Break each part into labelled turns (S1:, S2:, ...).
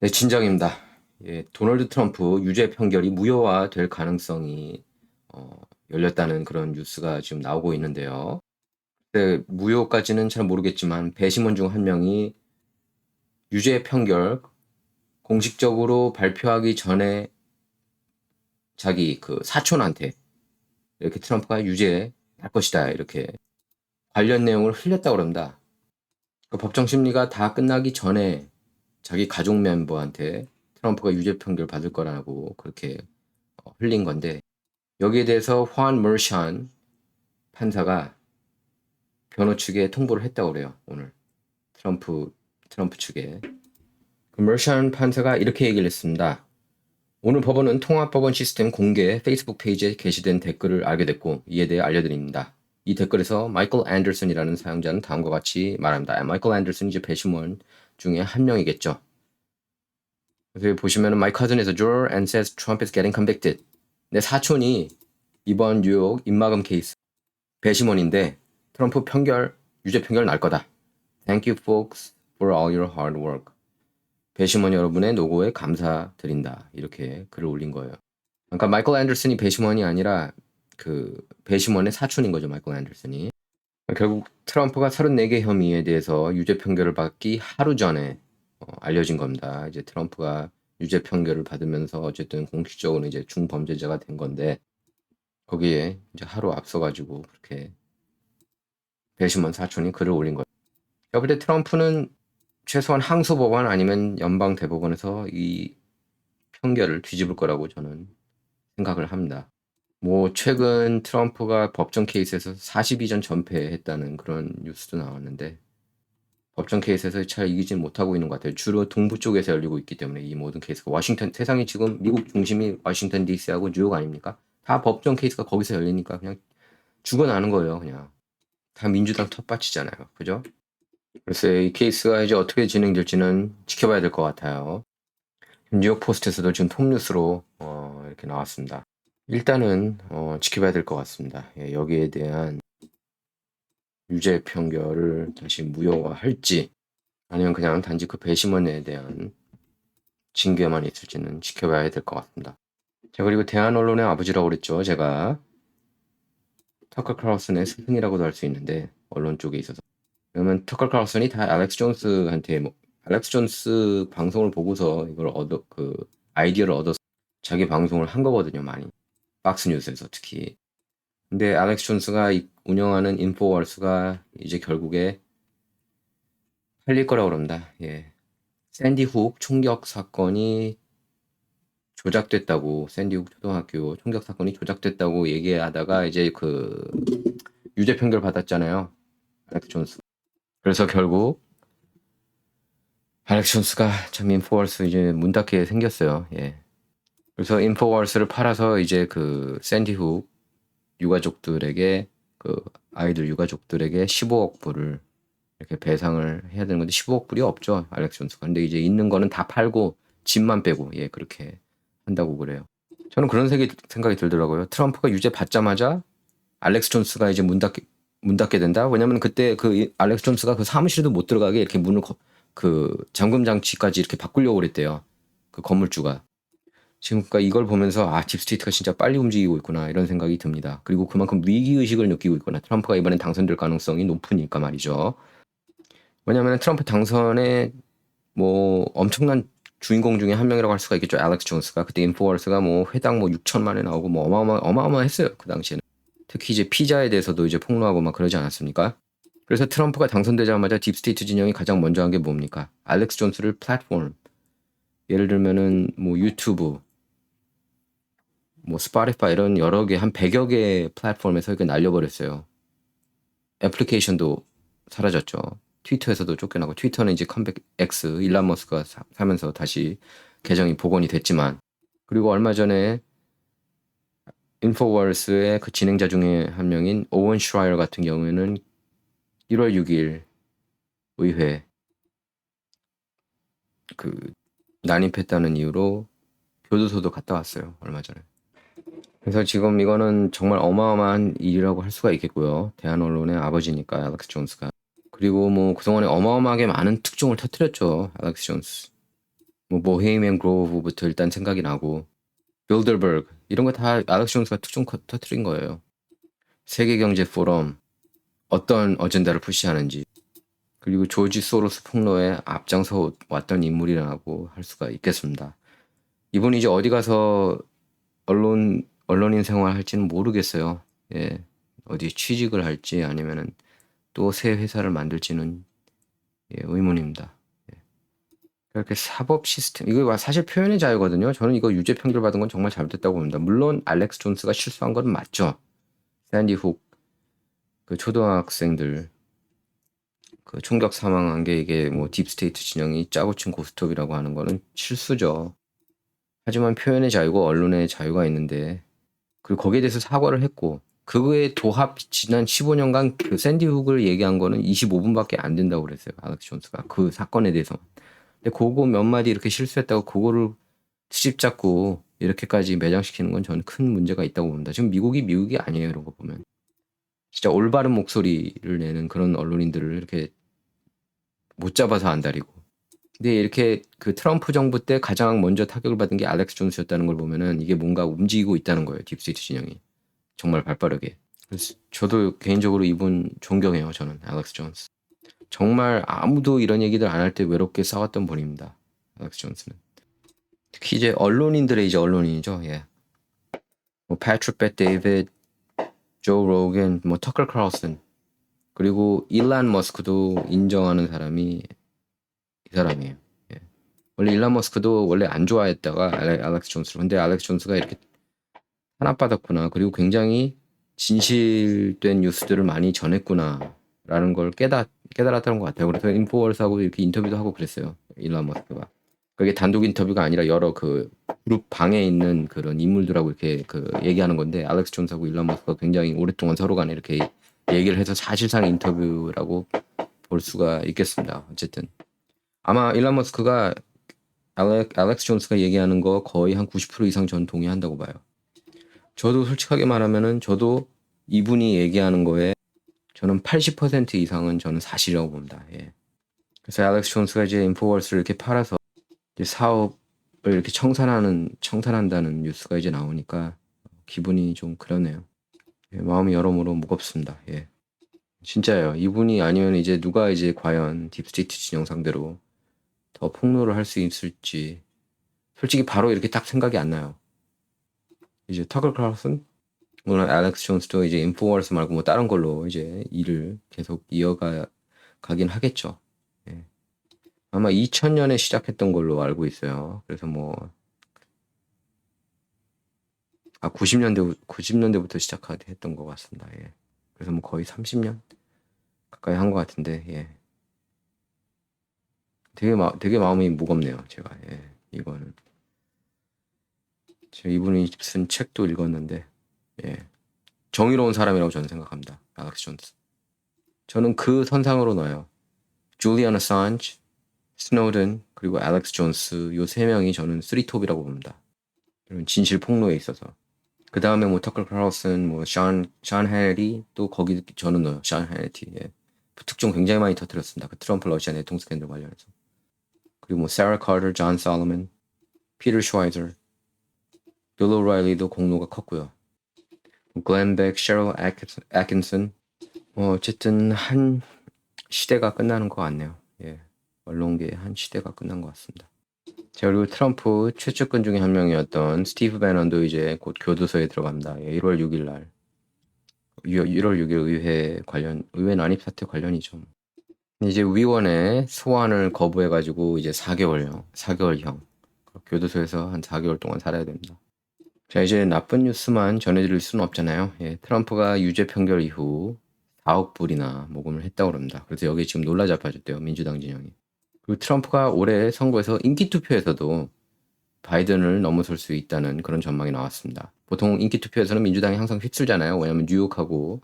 S1: 네, 진정입니다. 예, 도널드 트럼프 유죄 판결이 무효화될 가능성이 어, 열렸다는 그런 뉴스가 지금 나오고 있는데요. 네, 무효까지는 잘 모르겠지만 배심원 중 한 명이 유죄 판결 공식적으로 발표하기 전에 자기 그 사촌한테 이렇게 트럼프가 유죄 할 것이다 이렇게 관련 내용을 흘렸다고 그럽니다. 그 법정 심리가 다 끝나기 전에 자기 가족 멤버한테 트럼프가 유죄 판결 받을 거라고 그렇게 어, 흘린 건데 여기에 대해서 호안 머샨 판사가 변호 측에 통보를 했다고 그래요 오늘 트럼프 트럼프 측에 그 머샨 판사가 이렇게 얘기를 했습니다. 오늘 법원은 통합법원 시스템 공개 페이스북 페이지에 게시된 댓글을 알게 됐고 이에 대해 알려드립니다. 이 댓글에서 마이클 앤더슨이라는 사용자는 다음과 같이 말합니다. 마이클 앤더슨이 이제 배심원 중에 한 명이겠죠. 그래서 보시면은 My cousin is a juror and says Trump is getting convicted. 내 사촌이 이번 뉴욕 입마금 케이스 배심원인데 트럼프 판결 유죄 판결 날 거다. Thank you folks for all your hard work. 배심원 여러분의 노고에 감사드린다. 이렇게 글을 올린 거예요. 그러니까 마이클 앤더슨이 배심원이 아니라 그 배심원의 사촌인 거죠. 마이클 앤더슨이. 결국 트럼프가 34개 혐의에 대해서 유죄 판결을 받기 하루 전에 어, 알려진 겁니다. 이제 트럼프가 유죄 판결을 받으면서 어쨌든 공식적으로 이제 중범죄자가 된 건데 거기에 이제 하루 앞서가지고 그렇게 배심원 사촌이 글을 올린 거예요. 제가 볼때 트럼프는 최소한 항소법원 아니면 연방 대법원에서 이 판결을 뒤집을 거라고 저는 생각을 합니다. 뭐 최근 트럼프가 법정 케이스에서 42전 전패했다는 그런 뉴스도 나왔는데 법정 케이스에서 잘 이기진 못하고 있는 것 같아요. 주로 동부 쪽에서 열리고 있기 때문에 이 모든 케이스가 워싱턴 세상이 지금 미국 중심이 워싱턴 D.C.하고 뉴욕 아닙니까? 다 법정 케이스가 거기서 열리니까 그냥 죽어나는 거예요. 그냥 다 민주당 텃밭이잖아요. 그죠? 그래서 이 케이스가 이제 어떻게 진행될지는 지켜봐야 될 것 같아요. 뉴욕 포스트에서도 지금 톱뉴스로 어, 이렇게 나왔습니다. 일단은 어, 지켜봐야 될 것 같습니다. 예, 여기에 대한 유죄 판결을 다시 무효화할지 아니면 그냥 단지 그 배심원에 대한 징계만 있을지는 지켜봐야 될 것 같습니다. 자 그리고 대한 언론의 아버지라고 그랬죠. 제가 터커 크라우슨의 스승이라고도 할 수 있는데 언론 쪽에 있어서 그러면 터커 크라우슨이 다 알렉스 존스한테 뭐 알렉스 존스 방송을 보고서 이걸 얻어 그 아이디어를 얻어서 자기 방송을 한 거거든요 많이 박스 뉴스에서 특히 근데 알렉스 존스가 운영하는 인포월스가 이제 결국에 팔릴 거라고 그럽니다. 예. 샌디 훅 총격 사건이 조작됐다고 샌디 훅 초등학교 총격 사건이 조작됐다고 얘기하다가 이제 그 유죄 판결 받았잖아요. 알렉스 존스. 그래서 결국 알렉스 존스가 참 인포월스 이제 문 닫게 생겼어요. 예. 그래서 인포월스를 팔아서 이제 그 샌디 훅 유가족들에게 그 아이들 유가족들에게 15억 불을 이렇게 배상을 해야 되는 건데 15억 불이 없죠 알렉스 존스가. 근데 이제 있는 거는 다 팔고 집만 빼고 예 그렇게 한다고 그래요. 저는 그런 생각이, 생각이 들더라고요. 트럼프가 유죄 받자마자 알렉스 존스가 이제 문 닫게 문 닫게 된다? 왜냐면 그때 그 알렉스 존스가 그 사무실에도 못 들어가게 이렇게 문을 거, 그 잠금 장치까지 이렇게 바꾸려고 그랬대요. 그 건물주가 지금 그러니까 이걸 보면서 아 딥스테이트가 진짜 빨리 움직이고 있구나 이런 생각이 듭니다. 그리고 그만큼 위기 의식을 느끼고 있구나. 트럼프가 이번엔 당선될 가능성이 높으니까 말이죠. 왜냐하면 트럼프 당선에 뭐 엄청난 주인공 중에 한 명이라고 할 수가 있겠죠. 알렉스 존스가 그때 인포월스가 뭐 회당 뭐 6천만에 나오고 뭐 어마어마 어마어마했어요 그 당시에는. 특히 이제 피자에 대해서도 이제 폭로하고 막 그러지 않았습니까? 그래서 트럼프가 당선되자마자 딥스테이트 진영이 가장 먼저 한 게 뭡니까? 알렉스 존스를 플랫폼 예를 들면은 뭐 유튜브 뭐 스파티파이 이런 여러 개 한 100여 개의 플랫폼에서 이렇게 날려버렸어요. 애플리케이션도 사라졌죠. 트위터에서도 쫓겨나고 트위터는 이제 컴백 X 일란 머스크가 사, 면서 다시 계정이 복원이 됐지만 그리고 얼마 전에 인포월스의 그 진행자 중에 한 명인 오원 슈라이어 같은 경우에는 1월 6일 의회 그 난입했다는 이유로 교도소도 갔다 왔어요 얼마 전에. 그래서 지금 이거는 정말 어마어마한 일이라고 할 수가 있겠고요. 대한 언론의 아버지니까 알렉스 존스가. 그리고 뭐 그동안에 어마어마하게 많은 특종을 터뜨렸죠. 알렉스 존스. 뭐 보헤미안 그로브부터 일단 생각이 나고 빌더버그 이런 거 다 알렉스 존스가 특종 컷- 터트린 거예요. 세계 경제 포럼 어떤 어젠다를 푸시하는지 그리고 조지 소로스 폭로에 앞장서 왔던 인물이라고 할 수가 있겠습니다. 이분이 이제 어디 가서 언론 언론인 생활 할지는 모르겠어요. 예. 어디 취직을 할지 아니면은 또 새 회사를 만들지는 예, 의문입니다. 예. 그렇게 사법 시스템 이거 사실 표현의 자유거든요. 저는 이거 유죄 판결 받은 건 정말 잘못됐다고 봅니다. 물론 알렉스 존스가 실수한 건 맞죠. 샌디 훅 그 초등학생들 그 총격 사망한 게 이게 뭐 딥스테이트 진영이 짜고 친 고스톱이라고 하는 거는 실수죠. 하지만 표현의 자유고 언론의 자유가 있는데 그리고 거기에 대해서 사과를 했고 그거에 도합 지난 15년간 그 샌디 훅을 얘기한 거는 25분밖에 안 된다고 그랬어요. 알렉스 존스가 그 사건에 대해서. 근데 그거 몇 마디 이렇게 실수했다고 그거를 트집 잡고 이렇게까지 매장시키는 건 저는 큰 문제가 있다고 봅니다. 지금 미국이 미국이 아니에요. 이런 거 보면. 진짜 올바른 목소리를 내는 그런 언론인들을 이렇게 못 잡아서 안달이고. 근데 이렇게 그 트럼프 정부 때 가장 먼저 타격을 받은 게 알렉스 존스였다는 걸 보면은 이게 뭔가 움직이고 있다는 거예요. 딥스테이트 진영이. 정말 발빠르게. 그래서 저도 개인적으로 이분 존경해요. 저는 알렉스 존스. 정말 아무도 이런 얘기들 안 할 때 외롭게 싸웠던 분입니다. 알렉스 존스는. 특히 이제 언론인들의 이제 언론인이죠. 예. 뭐 패트릭 벳 데이비드, 조 로겐, 뭐 터커 크라우슨 그리고 일란 머스크도 인정하는 사람이 이 사람이에요. 예. 원래 일란 머스크도 원래 안 좋아했다가 알렉, 알렉스 존스를 근데 알렉스 존스가 이렇게 탄압받았구나. 그리고 굉장히 진실된 뉴스들을 많이 전했구나라는 걸 깨닫 깨달았다는 것 같아요. 그래서 인포월스하고 이렇게 인터뷰도 하고 그랬어요. 일란 머스크가. 그게 단독 인터뷰가 아니라 여러 그 그룹 방에 있는 그런 인물들하고 이렇게 그 얘기하는 건데 알렉스 존스하고 일란 머스크가 굉장히 오랫동안 서로 간에 이렇게 얘기를 해서 사실상 인터뷰라고 볼 수가 있겠습니다. 어쨌든 아마 일란 머스크가 알렉, 알렉스 존스가 얘기하는 거 거의 한 90% 이상 전 동의한다고 봐요. 저도 솔직하게 말하면은 저도 이분이 얘기하는 거에 저는 80% 이상은 저는 사실이라고 봅니다. 예. 그래서 알렉스 존스가 이제 인포월스를 이렇게 팔아서 이제 사업을 이렇게 청산하는 청산한다는 뉴스가 이제 나오니까 기분이 좀 그러네요. 예, 마음이 여러모로 무겁습니다. 예. 진짜예요. 이분이 아니면 이제 누가 이제 과연 딥스테이트 진영 상대로 더 폭로를 할 수 있을지 솔직히 바로 이렇게 딱 생각이 안 나요. 이제 터글 클라우슨 물론 알렉스 존스도 이제 인포월스 말고 뭐 다른 걸로 이제 일을 계속 이어가 가긴 하겠죠. 예. 아마 2000년에 시작했던 걸로 알고 있어요. 그래서 뭐 아, 90년대 90년대부터 시작했던 것 같습니다. 예. 그래서 뭐 거의 30년 가까이 한 것 같은데 예. 되게 마, 되게 마음이 무겁네요. 제가 예. 이거는 제가 이분이 쓴 책도 읽었는데 예. 정의로운 사람이라고 저는 생각합니다. 알렉스 존스. 저는 그 선상으로 놔요. 줄리안 어산지, 스노든 그리고 알렉스 존스 요 세 명이 저는 쓰리톱이라고 봅니다. 이런 진실 폭로에 있어서. 그 다음에 뭐 터클 크라우슨, 뭐샨 샨 헤리 또 거기 저는 넣어요. 샨 헤리티. 예. 특종 굉장히 많이 터뜨렸습니다. 그 트럼프 러시아 내통 스캔들 관련해서. 그리고 뭐 세라 카터, 존 솔로몬, 피터 슈와이저, 빌 오라일리도 공로가 컸고요. 글렌 백, 셰럴 애킨슨. 뭐 어쨌든 한 시대가 끝나는 것 같네요. 예. 언론계의 한 시대가 끝난 것 같습니다. 자, 그리고 트럼프 최측근 중에 한 명이었던 스티브 배넌도 이제 곧 교도소에 들어갑니다. 예, 1월 6일 날. 1월 6일 의회 관련, 의회 난입 사태 관련이죠. 이제 위원회 소환을 거부해 가지고 이제 4개월형, 4개월형. 교도소에서 한 4개월 동안 살아야 됩니다. 자, 이제 나쁜 뉴스만 전해드릴 수는 없잖아요. 예, 트럼프가 유죄 판결 이후 4억 불이나 모금을 했다고 합니다. 그래서 여기 지금 놀라 잡아줬대요. 민주당 진영이. 그리고 트럼프가 올해 선거에서 인기 투표에서도 바이든을 넘어설 수 있다는 그런 전망이 나왔습니다. 보통 인기 투표에서는 민주당이 항상 휩쓸잖아요. 왜냐하면 뉴욕하고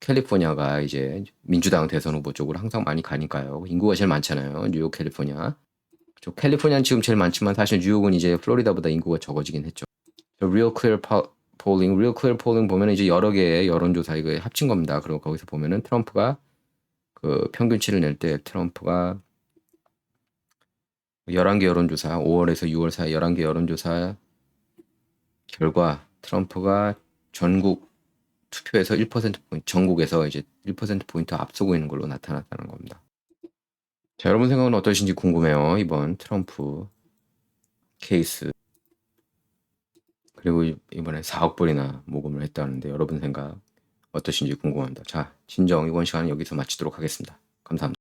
S1: 캘리포니아가 이제 민주당 대선 후보 쪽으로 항상 많이 가니까요. 인구가 제일 많잖아요. 뉴욕, 캘리포니아. 저 캘리포니아는 지금 제일 많지만 사실 뉴욕은 이제 플로리다보다 인구가 적어지긴 했죠. Real Clear Polling, Real Clear Polling 보면 이제 여러 개의 여론조사 이거 합친 겁니다. 그리고 거기서 보면은 트럼프가 그 평균치를 낼 때 트럼프가 11개 여론조사, 5월에서 6월 사이 11개 여론조사 결과 트럼프가 전국 투표에서 1%포인트, 전국에서 이제 1%포인트 앞서고 있는 걸로 나타났다는 겁니다. 자, 여러분 생각은 어떠신지 궁금해요. 이번 트럼프 케이스. 그리고 이- 이번에 4억 불이나 모금을 했다는데 여러분 생각 어떠신지 궁금합니다. 자, 진정 이번 시간은 여기서 마치도록 하겠습니다. 감사합니다.